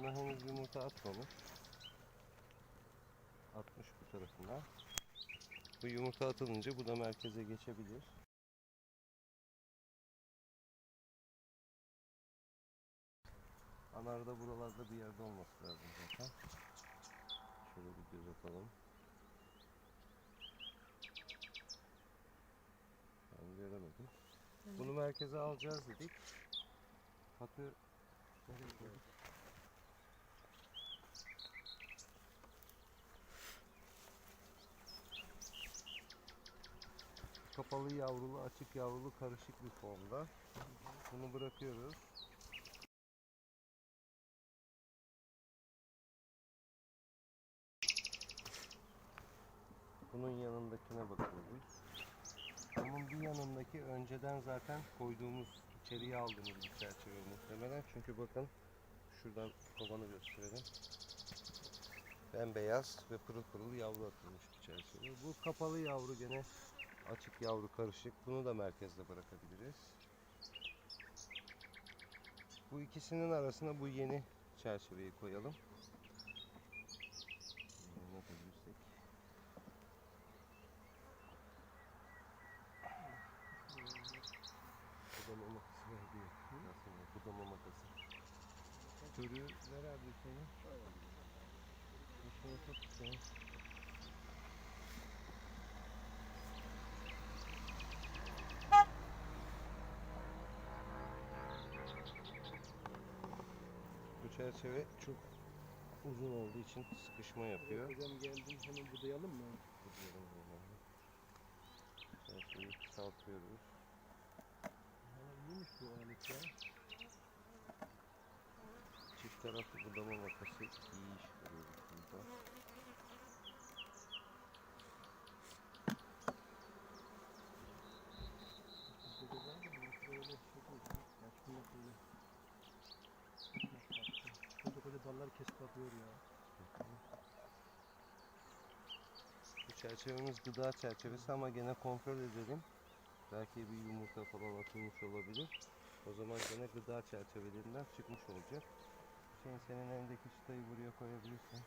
Buna henüz yumurta atmamış. Atmış bu tarafına. Bu yumurta atılınca bu da merkeze geçebilir. Anar da buralarda bir yerde olması lazım zaten. Şöyle bir göz atalım. Ben göremedim. Bunu merkeze alacağız dedik. Fatı Kapalı yavrulu, açık yavrulu karışık bir formda. Bunu bırakıyoruz. Bunun yanındakine bakıyoruz. Bunun bir yanındaki önceden zaten koyduğumuz, içeriye aldığımız bir çerçeve muhtemelen. Çünkü bakın şuradan kovanı gösterelim. Bembeyaz ve pırıl pırıl yavru atılmış bir çerçeve. Bu kapalı yavru gene açık yavru karışık. Bunu da merkezde bırakabiliriz. Bu ikisinin arasına bu yeni çerçeveyi koyalım. Budama makası. Aslında budama makası. Körü ver abi seni. Hoşuma çok güzel. Bu çerçeve çok uzun olduğu için sıkışma yapıyor. Hocam geldim hemen budayalım mı? Tutuyorum böyle. Çerçeveyi kısaltıyoruz. Ha, iyiymiş bu alet ya. Çift taraflı budama makası iyi iş görüyor bu konuda. Bizde de var da bu böyle şey değil. Açma böyle. Kesip atıyor ya. Bu çerçevemiz gıda çerçevesi ama gene kontrol edelim. Belki bir yumurta falan atılmış olabilir. O zaman gene gıda çerçevelerinden çıkmış olacak. Hüseyin senin elindeki çıtayı buraya koyabilirsin.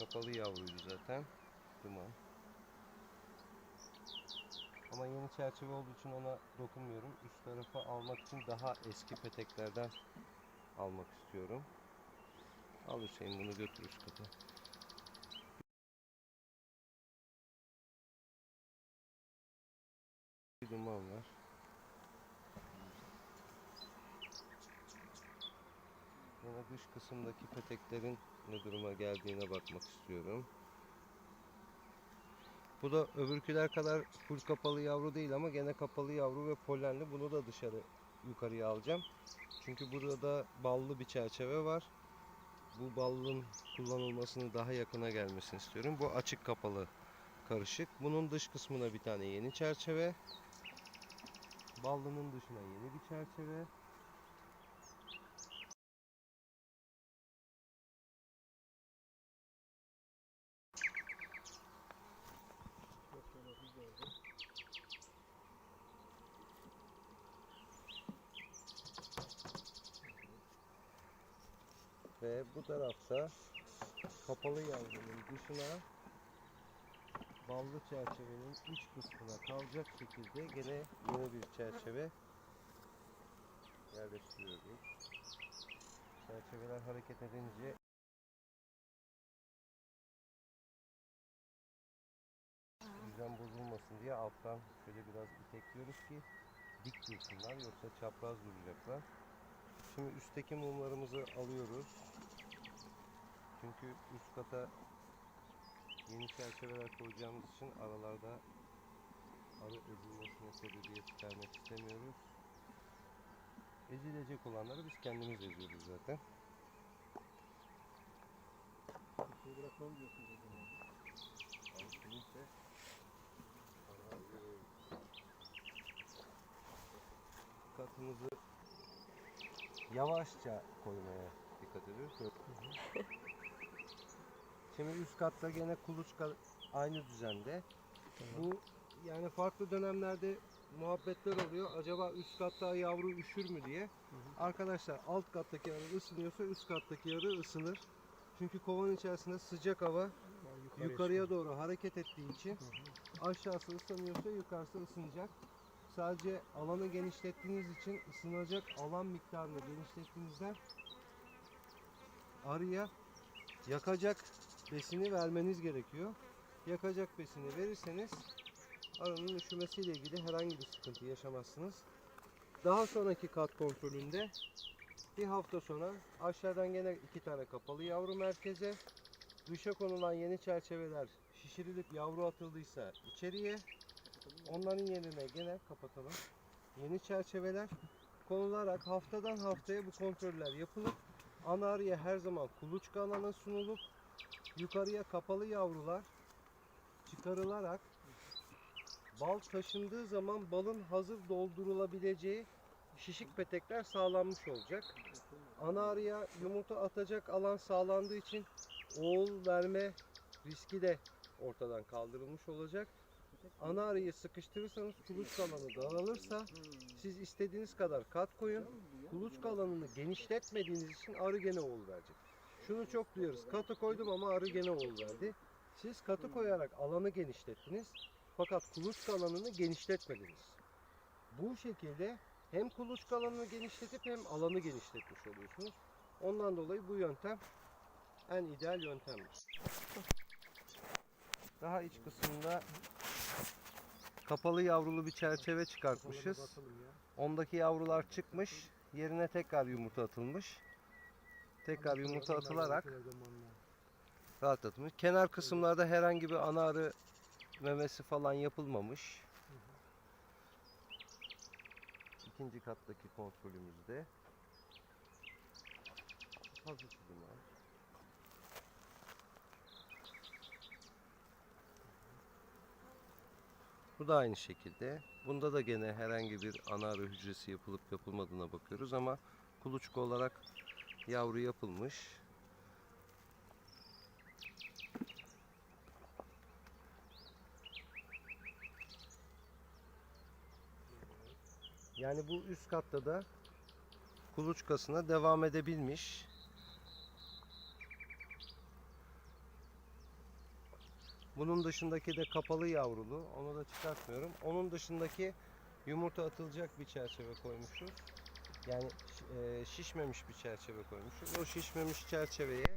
Bu kapalı yavruydu zaten. Duman. Ama yeni çerçeve olduğu için ona dokunmuyorum. Üst tarafa almak için daha eski peteklerden almak istiyorum. Al Hüseyin bunu götür üst kata. Bir duman var. Dış kısımdaki peteklerin ne duruma geldiğine bakmak istiyorum. Bu da öbürküler kadar full kapalı yavru değil ama gene kapalı yavru ve polenli. Bunu da dışarı yukarıya alacağım. Çünkü burada ballı bir çerçeve var. Bu ballın kullanılmasını daha yakına gelmesini istiyorum. Bu açık kapalı karışık. Bunun dış kısmına bir tane yeni çerçeve. Ballının dışına yeni bir çerçeve. Çok şöyle hızlı oldu. Ve bu tarafta kapalı yavrunun dışına ballı çerçevenin iç kısmına kalacak şekilde gene yeni bir çerçeve yerleştiriyoruz. Çerçeveler hareket edince düzen bozulmasın diye alttan şöyle biraz itekliyoruz ki dik dursunlar yoksa çapraz duracaklar. Şimdi üstteki mumlarımızı alıyoruz. Çünkü üst kata yeni çerçeveler koyacağımız için aralarda arı ezilmesine sebebiyet vermek istemiyoruz. Ezilecek olanları biz kendimiz eziyoruz zaten. Şey bırakmam diyorsunuz o zaman. Katımızı yavaşça koymaya dikkat ediyoruz. Şimdi üst katta gene kuluçka aynı düzende. Bu yani farklı dönemlerde muhabbetler oluyor. Acaba üst katta yavru üşür mü diye. Arkadaşlar alt kattaki arı ısınıyorsa üst kattaki arı ısınır. Çünkü kovanın içerisinde sıcak hava yukarıya doğru hareket ettiği için aşağısı ısınıyorsa yukarısı ısınacak. Sadece alanı genişlettiğiniz için ısınacak alan miktarını genişlettiğinizde arıya yakacak besini vermeniz gerekiyor. Yakacak besini verirseniz arının üşümesiyle ilgili herhangi bir sıkıntı yaşamazsınız. Daha sonraki kat kontrolünde bir hafta sonra aşağıdan gene iki tane kapalı yavru merkeze dışa konulan yeni çerçeveler şişirilip yavru atıldıysa içeriye onların yerine gene kapatalım. Yeni çerçeveler konularak haftadan haftaya bu kontroller yapılıp ana arıya her zaman kuluçka alana sunulup yukarıya kapalı yavrular çıkarılarak bal taşındığı zaman balın hazır doldurulabileceği şişik petekler sağlanmış olacak. Ana arıya yumurta atacak alan sağlandığı için oğul verme riski de ortadan kaldırılmış olacak. Ana arıyı sıkıştırırsanız kuluçka alanı daralırsa siz istediğiniz kadar kat koyun. Kuluçka alanını genişletmediğiniz için arı gene oğul verecek. Şunu çok duyarız. Katı koydum ama arı gene oğul verdi. Siz katı koyarak alanı genişlettiniz. Fakat kuluçka alanını genişletmediniz. Bu şekilde hem kuluçka alanını genişletip hem alanı genişletmiş oluyorsunuz. Ondan dolayı bu yöntem en ideal yöntemdir. Daha iç kısmında kapalı yavrulu bir çerçeve çıkartmışız. Ondaki yavrular çıkmış. Yerine tekrar yumurta atılmış. Tekrar yumurta atılarak rahatlatılmış. Kenar kısımlarda herhangi bir ana arı memesi falan yapılmamış. İkinci kattaki kontrolümüzde. Hafif duman. Bu da aynı şekilde. Bunda da gene herhangi bir ana arı hücresi yapılıp yapılmadığına bakıyoruz ama kuluçka olarak yavru yapılmış. Yani bu üst katta da kuluçkasına devam edebilmiş. Bunun dışındaki de kapalı yavrulu. Onu da çıkartmıyorum. Onun dışındaki yumurta atılacak bir çerçeve koymuşuz. Yani e, şişmemiş bir çerçeve koymuşuz. O şişmemiş çerçeveye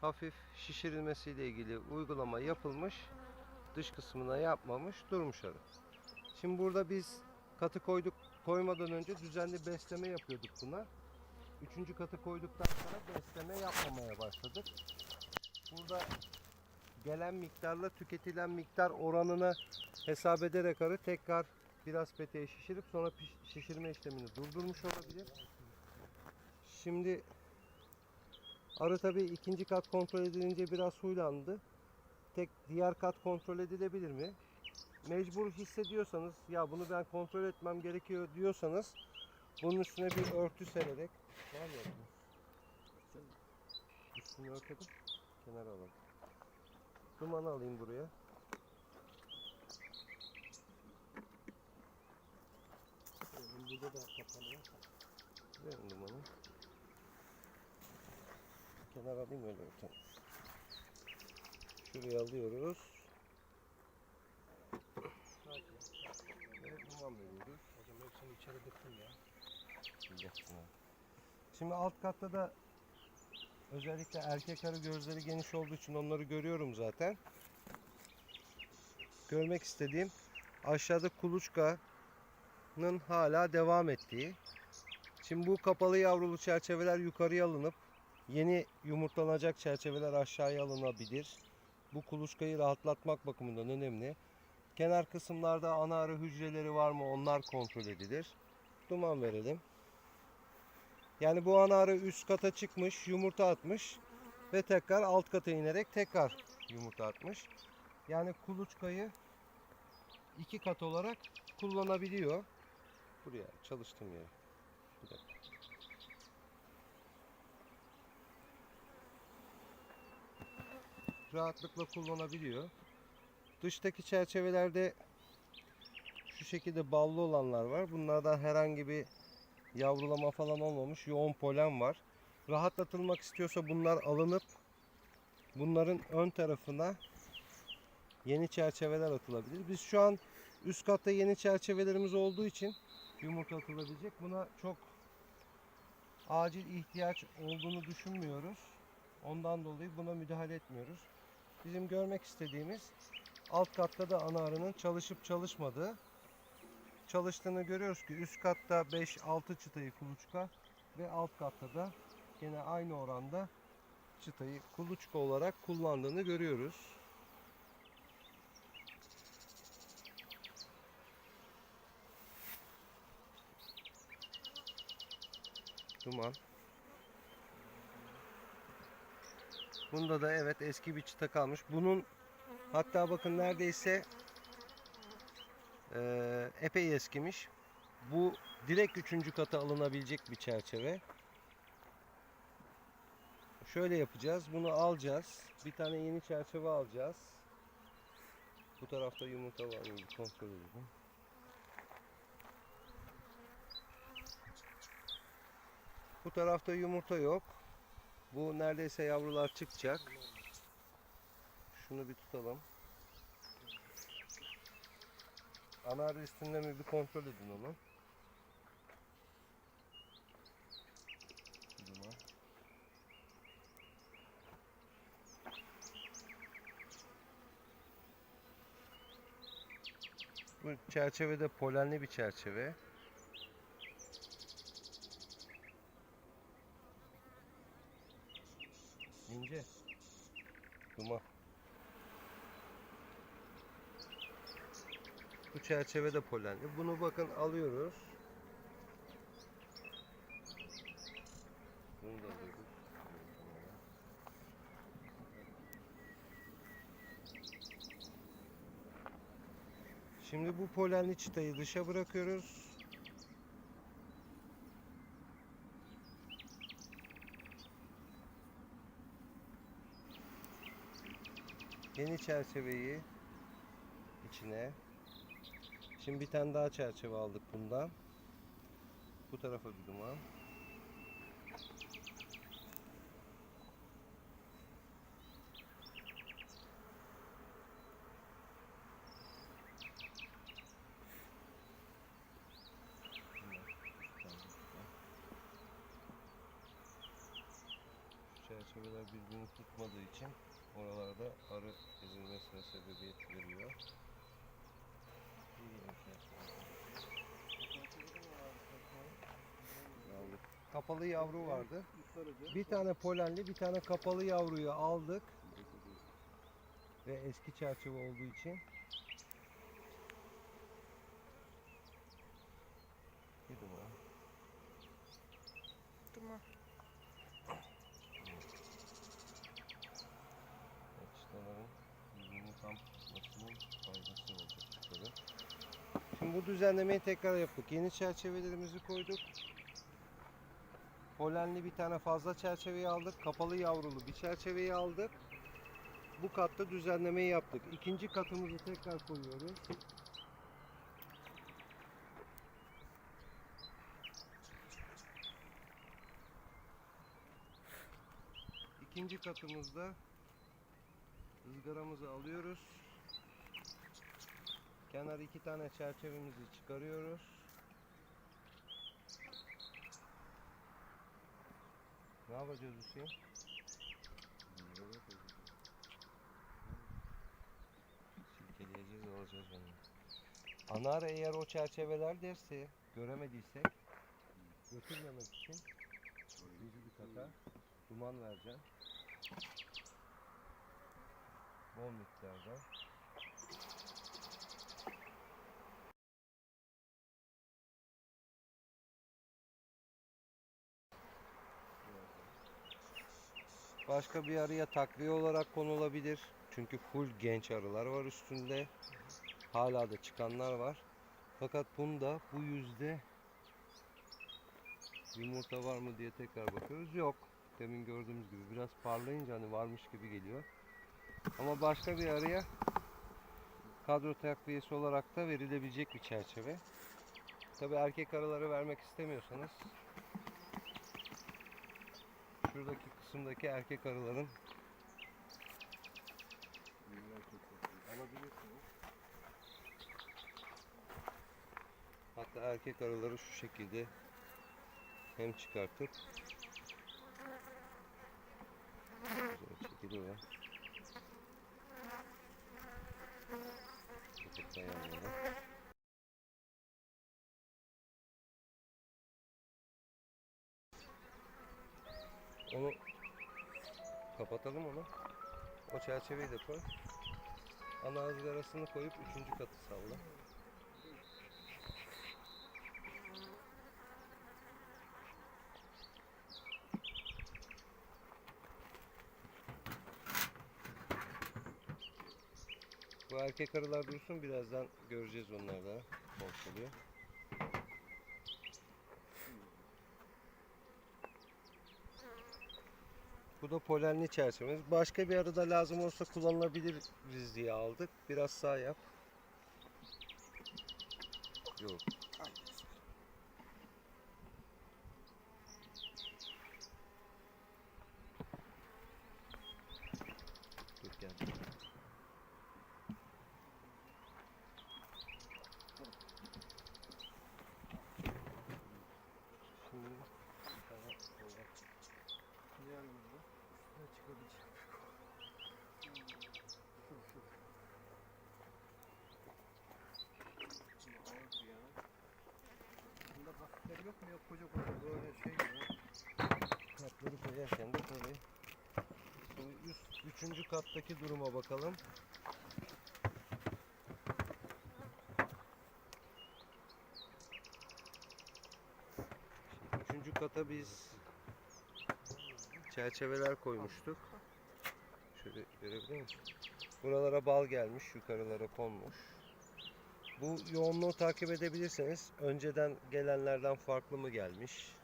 hafif şişirilmesiyle ilgili uygulama yapılmış. Dış kısmına yapmamış. Durmuş arı. Şimdi burada biz katı koyduk koymadan önce düzenli besleme yapıyorduk buna. Üçüncü katı koyduktan sonra besleme yapmamaya başladık. Burada gelen miktarla tüketilen miktar oranını hesap ederek arı tekrar biraz peteği şişirip sonra şişirme işlemini durdurmuş olabilir. Şimdi arı tabii ikinci kat kontrol edilince biraz huylandı. Tek diğer kat kontrol edilebilir mi? Mecbur hissediyorsanız ya bunu ben kontrol etmem gerekiyor diyorsanız bunun üstüne bir örtü sererek var mı? Üstünü örtelim. Kenara alalım. Dumanı alayım buraya. Burada da kapalı var. Verin dumanı. Kenara alayım öyle örtelim. Şuraya alıyoruz. Ve duman veriyoruz. Hocam hepsini içeri dıktım ya. Şimdi alt katta da özellikle erkek arı gözleri geniş olduğu için onları görüyorum zaten. Görmek istediğim aşağıda kuluçkanın hala devam ettiği. Şimdi bu kapalı yavrulu çerçeveler yukarıya alınıp yeni yumurtlanacak çerçeveler aşağıya alınabilir. Bu kuluçkayı rahatlatmak bakımından önemli. Kenar kısımlarda ana arı hücreleri var mı onlar kontrol edilir. Duman verelim. Yani bu ana arı üst kata çıkmış, yumurta atmış ve tekrar alt kata inerek tekrar yumurta atmış. Yani kuluçkayı iki kat olarak kullanabiliyor. Buraya çalıştım yere. Bir dakika. rahatlıkla kullanabiliyor. Dıştaki çerçevelerde şu şekilde ballı olanlar var. Bunlardan herhangi bir yavrulama falan olmamış. Yoğun polen var. Rahatlatılmak istiyorsa bunlar alınıp bunların ön tarafına yeni çerçeveler atılabilir. Biz şu an üst katta yeni çerçevelerimiz olduğu için yumurta atılabilecek. Buna çok acil ihtiyaç olduğunu düşünmüyoruz. Ondan dolayı buna müdahale etmiyoruz. Bizim görmek istediğimiz alt katta da ana arının çalışıp çalışmadığı. Çalıştığını görüyoruz ki üst katta 5-6 çıtayı kuluçka ve alt katta da yine aynı oranda çıtayı kuluçka olarak kullandığını görüyoruz. Duman. Bunda da evet eski bir çıta kalmış. Bunun hatta bakın neredeyse eee, epey eskimiş. Bu direkt üçüncü kata alınabilecek bir çerçeve. Şöyle yapacağız. Bunu alacağız. Bir tane yeni çerçeve alacağız. Bu tarafta yumurta var mı? Kontrol edelim. Bu tarafta yumurta yok. Bu neredeyse yavrular çıkacak. Şunu bir tutalım. Ana arı üstünde mi bir kontrol edin onu. Bu çerçevede polenli bir çerçeve. İnce. Duman. Bu çerçevede polenli. Bunu bakın alıyoruz. Bunu da alıyoruz. Şimdi bu polenli çıtayı dışa bırakıyoruz. Yeni çerçeveyi içine. Şimdi bir tane daha çerçeve aldık bundan. Bu tarafa bir duman. Çerçeveler birbirini tutmadığı için oralarda arı ezilmesine sebebiyet veriyor. Kapalı yavru vardı. Bir tane polenli, bir tane kapalı yavruyu aldık. Ve eski çerçeve olduğu için. Bir numara. Duman. Çıtaların birbirini tam tutmasının faydası olacak çıtaların. Şimdi bu düzenlemeyi tekrar yaptık. Yeni çerçevelerimizi koyduk. Polenli bir tane fazla çerçeveyi aldık. Kapalı yavrulu bir çerçeveyi aldık. Bu katta düzenlemeyi yaptık. İkinci katımızı tekrar koyuyoruz. İkinci katımızda ızgaramızı alıyoruz. Kenar iki tane çerçevemizi çıkarıyoruz. Ne yapacağız Hüseyin? Silkeleyeceğiz alacağız onu. Anar eğer o çerçeveler derse göremediysek götürmemek için ikinci bir kata duman vereceğim. Bol miktarda. Başka bir arıya takviye olarak konulabilir. Çünkü full genç arılar var üstünde. Hala da çıkanlar var. Fakat bunda bu yüzde yumurta var mı diye tekrar bakıyoruz. Yok. Demin gördüğümüz gibi biraz parlayınca hani varmış gibi geliyor. Ama başka bir araya kadro takviyesi olarak da verilebilecek bir çerçeve. Tabi erkek arıları vermek istemiyorsanız şuradaki kısımdaki erkek arıların. Hatta erkek arıları şu şekilde hem çıkartıp güzel çekiliyor. Onu kapatalım onu. O çerçeveyi de koy. Ana ızgarasını koyup üçüncü katı salla. Bu erkek arılar dursun birazdan göreceğiz onları da konuşuluyor. Bu da polenli çerçevemiz. Başka bir arada lazım olsa kullanılabiliriz diye aldık. Biraz sağ yap. Yok. Şimdi üst, üçüncü kattaki duruma bakalım. Üçüncü kata biz çerçeveler koymuştuk. Şöyle görebilir misin? Buralara bal gelmiş, yukarılara konmuş. Bu yoğunluğu takip edebilirseniz önceden gelenlerden farklı mı gelmiş?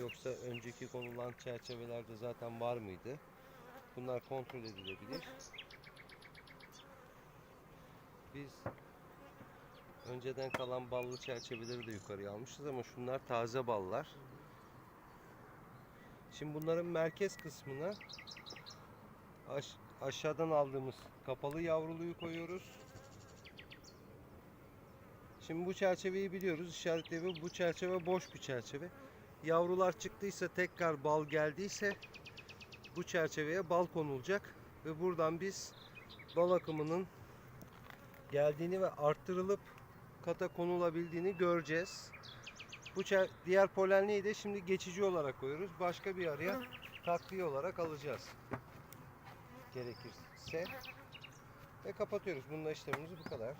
Yoksa önceki konulan çerçevelerde zaten var mıydı? Bunlar kontrol edilebilir. Biz önceden kalan ballı çerçeveleri de yukarıya almışız ama şunlar taze ballar. Şimdi bunların merkez kısmına aş- aşağıdan aldığımız kapalı yavruluyu koyuyoruz. Şimdi bu çerçeveyi biliyoruz. İşaretlevi bu çerçeve boş bir çerçeve. Yavrular çıktıysa tekrar bal geldiyse bu çerçeveye bal konulacak ve buradan biz bal akımının geldiğini ve arttırılıp kata konulabildiğini göreceğiz. Bu diğer polenliği de şimdi geçici olarak koyuyoruz. Başka bir araya takviye olarak alacağız. Gerekirse. Ve kapatıyoruz. Bununla işlemimiz bu kadar.